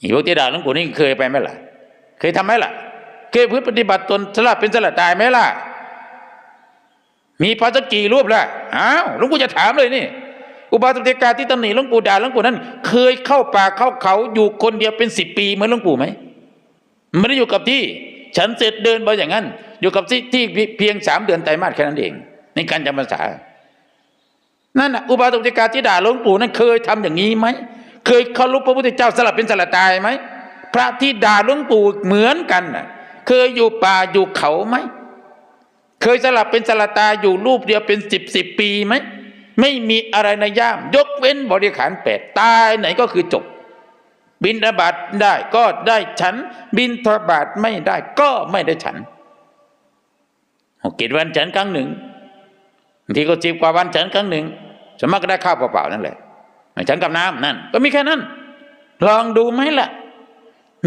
อีพวกที่ด่าหลวงปู่นี่เคยไปไหมล่ะ เคยทำไหมล่ะ เคยพฤติปฏิบัติตนสละเป็นสละตายไหมล่ะ มีพระสักกี่รูปล่ะอ้าวหลวงปู่จะถามเลยนี่ อุบาสกเทกาที่ตำหนิหลวงปู่ด่าหลวงปู่นั้น เคยเข้าป่าเข้าเขาอยู่คนเดียวเป็นสิบปีเหมือนหลวงปู่ไหมไม่ได้อยู่กับที่ ฉันเสร็จเดินไปอย่างนั้น อยู่กับที่ที่เพียงสามเดือนไตรมาสแค่นั้นเอง ในการจำพรรษานั่นนะอุบาสกเทกาที่ด่าหลวงปู่นั้นเคยทำอย่างนี้ไหม เคยเคารพพระพุทธเจ้าสลับเป็นสลับตายไหมพระที่ด่าหลวงปู่เหมือนกันน่ะเคยอยู่ป่าอยู่เขาไหมเคยสลับเป็นสลับตายอยู่รูปเดียวเป็นสิบสิบปีไหมไม่มีอะไรในย่าม ยกเว้นบริขารแปดตายไหนก็คือจบ บินทบาทได้ก็ได้ฉัน บินทบาทไม่ได้ก็ไม่ได้ฉันหกกิจวันฉันครั้งหนึ่งบางทีก็สิบกว่าวันฉันครั้งหนึ่งสวนมากก็ได้ข้าวเปล่าๆนั่นแหละ ฉันกับน้ำนั่น ก็มีแค่นั้น ลองดูไหมล่ะ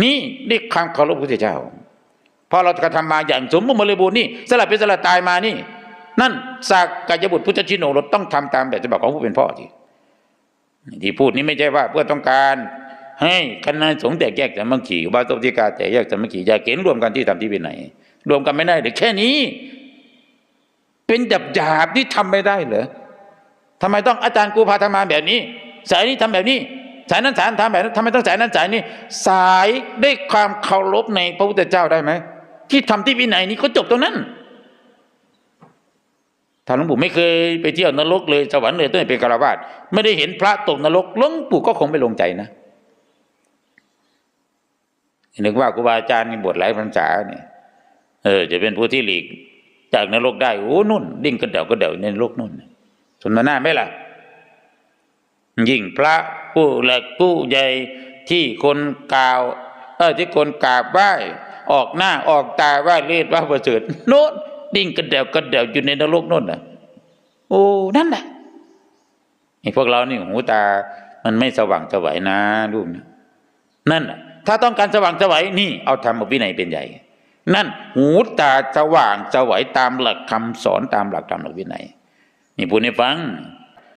นี่นี่ความเคารพพระพุทธเจ้าพอเรากระทำมาอย่างสมบูรณ์บริบูรณ์นี่สลับเป็นสลับตายมานี่ นั่นสากกายบุตรพุทธชินโนรถต้องทำตามแบบฉบับของผู้เป็นพ่อที่ที่พูดนี้ไม่ใช่ว่าเพื่อต้องการ ให้คณะสงฆ์แตกแยกสามัคคีอุบาสกธิกาแตกแยกสามัคคีอย่าเข็นรวมกันที่ทำที่เป็นไหน รวมกันไม่ได้เดี๋ยวแค่นี้ เป็นหยาบหยาบที่ทำไม่ได้เหรอทำไมต้องอาจารย์กูพาทำมาแบบนี้ สายนี้ทำแบบนี้ สายนั้นสายทำแบบนั้นทำไมต้องสายนั้นสายนี้ สายได้ความเคารพในพระพุทธเจ้าได้ไหมที่ทำที่วินัยนี้ก็จบตรงนั้นถ้านหลวงปู่ไม่เคยไปเที่ยวนรกเลยสวรรค์เลยตั้งแต่เป็นคารวาสไม่ได้เห็นพระตกนรกหลวงปู่ก็คงไม่ลงใจนะนึกว่าครูบาอาจารย์มีบทหลายพรรษาเนี่ยเออ จะเป็นผู้ที่หลีกจากนรกได้โอ้นุ่น ดิ้งกระเดากระเดาในนรกนุ่นสมนาไหมล่ะ ยิ่งพระผู้หลักผู้ใหญ่ที่คนกล่าว เออที่คนกราบไหว้ออกหน้าออกตาไหว้เลีดว่าประเสริฐโน้นดิ้งกระเดวกระเดวอยู่ในนรกโน่นน่ะ โอ้นั่นแหละไอ้พวกเรานี่หูตา มันไม่สว่างสวัยนะลูกนะนั่นถ้าต้องการสว่างสวัยนี่ เอาธรรมวินัยเป็นใหญ่ นั่น หูตาสว่างสวัยตามหลักคำสอนตามหลักธรรมหลักวินัยนี่พูดให้ฟัง